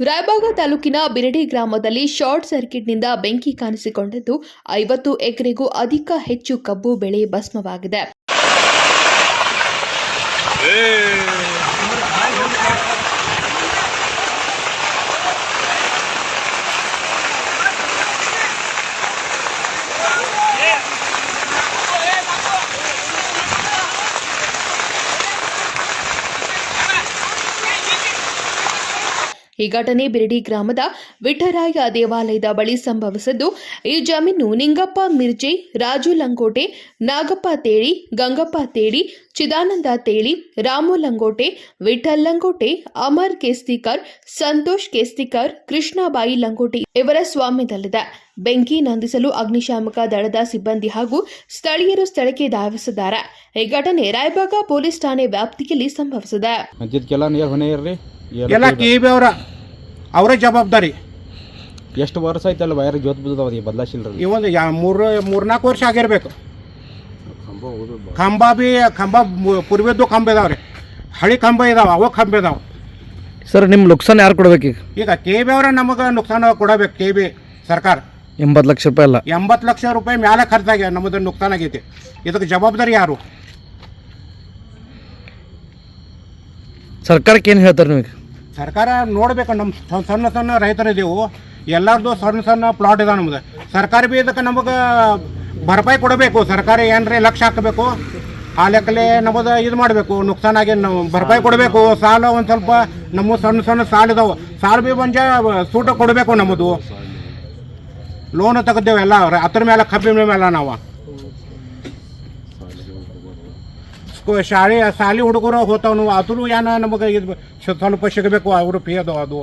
ರಾಯಬಾಗ ತಾಲೂಕಿನ ಬಿರಡಿ ಗ್ರಾಮದಲ್ಲಿ ಶಾರ್ಟ್ ಸರ್ಕ್ಯೂಟ್ನಿಂದ ಬೆಂಕಿ ಕಾಣಿಸಿಕೊಂಡಿದ್ದು. ಐವತ್ತು ಎಕರೆಗೂ ಅಧಿಕ ಹೆಚ್ಚು ಕಬ್ಬು ಬೆಳೆ ಭಸ್ಮವಾಗಿದೆ. ಈ ಘಟನೆ ಬಿರಡಿ ಗ್ರಾಮದ ವಿಠರಾಯ ದೇವಾಲಯದ ಬಳಿ ಸಂಭವಿಸಿದ್ದು ಈ ಜಮೀನು ನಿಂಗಪ್ಪ ಮಿರ್ಜೆ ರಾಜು ಲಂಗೋಟೆ ನಾಗಪ್ಪ ತೇಳಿ ಗಂಗಪ್ಪ ತೇಳಿ ಚಿದಾನಂದ ತೇಳಿ ರಾಮು ಲಂಗೋಟೆ ವಿಠಲ್ ಲಂಗೋಟೆ ಅಮರ್ ಕೇಸ್ತಿಕರ್ ಸಂತೋಷ್ ಕೇಸ್ತಿಕರ್ ಕೃಷ್ಣಬಾಯಿ ಲಂಗೋಟೆ ಇವರ ಸ್ವಾಮ್ಯದಲ್ಲಿದೆ. ಬೆಂಕಿ ನಂದಿಸಲು ಅಗ್ನಿಶಾಮಕ ದಳದ ಸಿಬ್ಬಂದಿ ಹಾಗೂ ಸ್ಥಳೀಯರು ಸ್ಥಳಕ್ಕೆ ಧಾವಿಸಿದ್ದಾರೆ. ಈ ಘಟನೆ ರಾಯಬಾಗ ಪೊಲೀಸ್ ಠಾಣೆ ವ್ಯಾಪ್ತಿಯಲ್ಲಿ ಸಂಭವಿಸಿದೆ. ಎಲ್ಲ ಕೆ ಬಿ ಅವರ. ಅವರೇ ಜವಾಬ್ದಾರಿ. ಎಷ್ಟು ವರ್ಷ ಐತಲ್ಲ ವೈರ್ ಜೋತ್ ಬಿದ್ದದ ಬದಲಾಯಿಸಿಲ್ರಿ? ಈ ಒಂದು ಯಾ ಮೂರು ಮೂರ್ನಾಲ್ಕು ವರ್ಷ ಆಗಿರ್ಬೇಕು. ಕಂಬ ಬಿ ಕಂಬ ಪೂರ್ವದ್ದು ಕಂಬ ರೀ ಹಳಿ ಕಂಬ ಇದಾವೆ ಅವ ಕಂಬ ಇದಾವ. ಸರ್ ನಿಮ್ಮ ನುಕ್ಸಾನ್ ಯಾರು ಕೊಡ್ಬೇಕು ಈಗ? ಈಗ ಕೆ ಬಿ ಅವರ ನಮಗೆ ನುಕ್ಸಾನ ಕೊಡಬೇಕು ಕೆ ಬಿ ಸರ್ಕಾರ. ಎಂಬತ್ತು ಲಕ್ಷ ರೂಪಾಯಿ ಅಲ್ಲ. ಎಂಬತ್ತು ಲಕ್ಷ ರೂಪಾಯಿ ಮ್ಯಾಲೆ ಖರ್ಚಾಗಿ ನಮ್ಮದು ನುಕ್ಸಾನ ಆಗೈತಿ. ಇದಕ್ಕೆ ಜವಾಬ್ದಾರಿ ಯಾರು? ಸರ್ಕಾರಕ್ಕೆ ಏನು ಹೇಳ್ತಾರೆ ನೀವು ಈಗ? ಸರ್ಕಾರ ನೋಡ್ಬೇಕು ನಮ್ಮ ಸಣ್ಣ ಸಣ್ಣ ರೈತರಿದ್ದೀವು ಎಲ್ಲರದು ಸಣ್ಣ ಸಣ್ಣ ಪ್ಲಾಟ್ ಇದಾವೆ ನಮ್ದು. ಸರ್ಕಾರ ಬಿ ಇದಕ್ಕೆ ನಮಗೆ ಭರಪಾಯಿ ಕೊಡಬೇಕು, ಸರ್ಕಾರ ಏನ್ರಿ ಲಕ್ಷ ಹಾಕಬೇಕು, ಆ ಲೆಕ್ಕಲೆ ನಮ್ಮದು ಇದು ಮಾಡಬೇಕು ನುಕ್ಸಾನಾಗಿ ನಾವು ಭರಪಾಯಿ ಕೊಡಬೇಕು, ಸಾಲ ಒಂದು ಸ್ವಲ್ಪ ನಮ್ಮ ಸಣ್ಣ ಸಣ್ಣ ಸಾಲ ಇದಾವೆ. ಸಾಲ ಬಿ ಬಂಜ ಸೂಟ ಕೊಡಬೇಕು ನಮ್ಮದು. ಲೋನ್ ತೆಗೆದೇವು ಎಲ್ಲ ಹತ್ರ ಮೇಲೆ ಕಬ್ಬಿನ ಮೇಲೆ ನಾವು. ಸ್ಕೂ ಶಾಲೆ ಶಾಲೆ ಹುಡುಗರು ಹೋತಾವ್ ನಾವು ಏನು ನಮಗೆ ಇದು ಸ್ವಲ್ಪ ಸಿಗಬೇಕು ಅವರು ಫೀ ಅದು ಅದು.